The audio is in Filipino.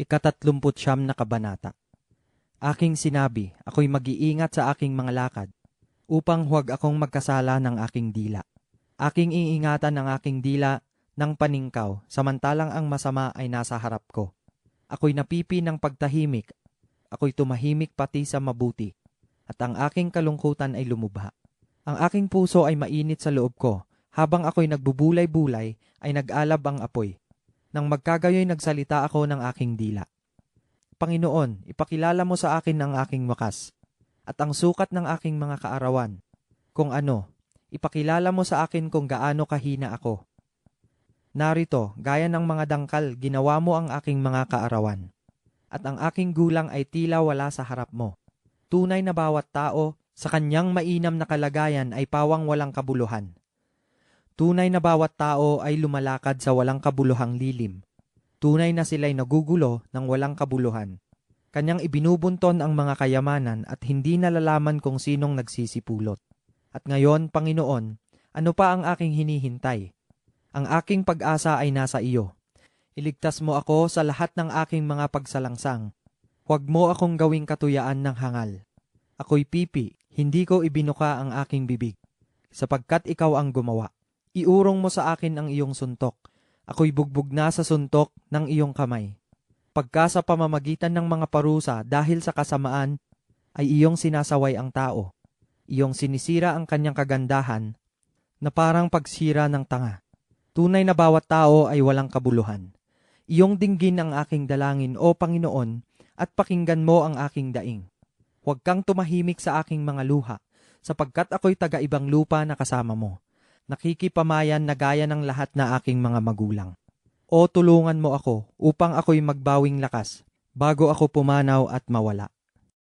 Ikatatlumput siyam na kabanata. Aking sinabi, ako'y mag-iingat sa aking mga lakad, upang huwag akong magkasala ng aking dila. Aking iingatan ang aking dila ng paningkaw, samantalang ang masama ay nasa harap ko. Ako'y napipi ng pagtahimik, ako'y tumahimik pati sa mabuti, at ang aking kalungkutan ay lumubha. Ang aking puso ay mainit sa loob ko, habang ako'y nagbubulay-bulay ay nag-alab ang apoy. Nang magkagayoy nagsalita ako ng aking dila. Panginoon, ipakilala mo sa akin ang aking wakas, at ang sukat ng aking mga kaarawan. Kung ano, ipakilala mo sa akin kung gaano kahina ako. Narito, gaya ng mga dangkal, ginawa mo ang aking mga kaarawan. At ang aking gulang ay tila wala sa harap mo. Tunay na bawat tao, sa kanyang mainam na kalagayan ay pawang walang kabuluhan. Tunay na bawat tao ay lumalakad sa walang kabuluhang lilim. Tunay na sila'y nagugulo ng walang kabuluhan. Kanyang ibinubunton ang mga kayamanan at hindi nalalaman kung sinong nagsisipulot. At ngayon, Panginoon, ano pa ang aking hinihintay? Ang aking pag-asa ay nasa iyo. Iligtas mo ako sa lahat ng aking mga pagsalangsang. Huwag mo akong gawing katuyaan ng hangal. Ako'y pipi, hindi ko ibinuka ang aking bibig, sapagkat ikaw ang gumawa. Iurong mo sa akin ang iyong suntok. Ako'y bugbog na sa suntok ng iyong kamay. Pagka sa pamamagitan ng mga parusa dahil sa kasamaan, ay iyong sinasaway ang tao. Iyong sinisira ang kanyang kagandahan na parang pagsira ng tanga. Tunay na bawat tao ay walang kabuluhan. Iyong dinggin ang aking dalangin, O Panginoon, at pakinggan mo ang aking daing. Huwag kang tumahimik sa aking mga luha, sapagkat ako'y taga-ibang lupa na kasama mo nakikipamayan na gaya ng lahat na aking mga magulang. O tulungan mo ako upang ako'y magbawing lakas bago ako pumanaw at mawala.